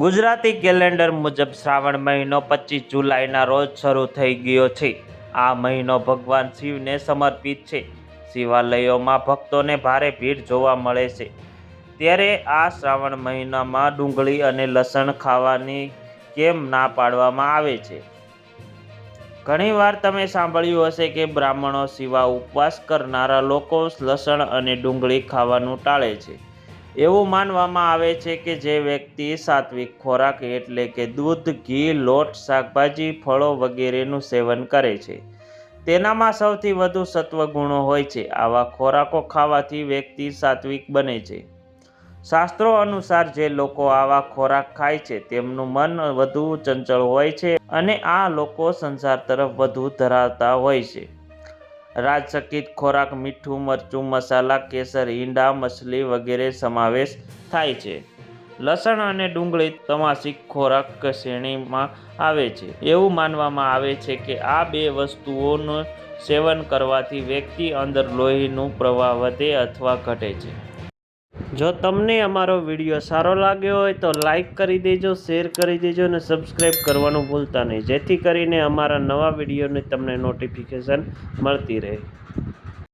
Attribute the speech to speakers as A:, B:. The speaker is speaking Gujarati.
A: ગુજરાતી કેલેન્ડર મુજબ શ્રાવણ મહિનો પચીસ જુલાઈના રોજ શરૂ થઈ ગયો છે. આ મહિનો ભગવાન શિવને સમર્પિત છે. શિવાલયોમાં ભક્તોને ભારે ભીડ જોવા મળે છે. ત્યારે આ શ્રાવણ મહિનામાં ડુંગળી અને લસણ ખાવાની કેમ ના પાડવામાં આવે છે? ઘણીવાર તમે સાંભળ્યું હશે કે બ્રાહ્મણો સિવા ઉપવાસ કરનારા લોકો લસણ અને ડુંગળી ખાવાનું ટાળે છે. એવું માનવામાં આવે છે કે જે વ્યક્તિ સાત્વિક ખોરાક એટલે કે દૂધ, ઘી, લોટ, શાકભાજી, ફળો વગેરેનું સેવન કરે છે. તેનામાં સૌથી વધુ સત્વગુણો હોય છે. આવા ખોરાકો ખાવાથી વ્યક્તિ સાત્વિક બને છે. શાસ્ત્રો અનુસાર જે લોકો આવા ખોરાક ખાય છે, તેમનું મન વધુ ચંચળ હોય છે અને આ લોકો સંસાર તરફ વધુ ધરાવતા હોય છે. રાજસકિત, ખોરાક, મીઠું, મરચું, મસાલા, કેસર, ઈંડા, મછલી વગેરે સમાવેશ થાય છે. લસણ અને ડુંગળી તમાસિક ખોરાક શ્રેણીમાં આવે છે. એવું માનવામાં આવે છે કે આ બે વસ્તુઓનું સેવન કરવાથી વ્યક્તિ અંદર લોહીનું પ્રવાહ વધે અથવા ઘટે છે. જો તમને અમારો વીડિયો સારો લાગ્યો હોય તો લાઈક કરી દેજો, શેર કરી દેજો અને સબસ્ક્રાઈબ કરવાનું ભૂલતા નહીં. જેથી કરીને અમારા નવા વિડીયોની તમને નોટિફિકેશન મળતી રહે.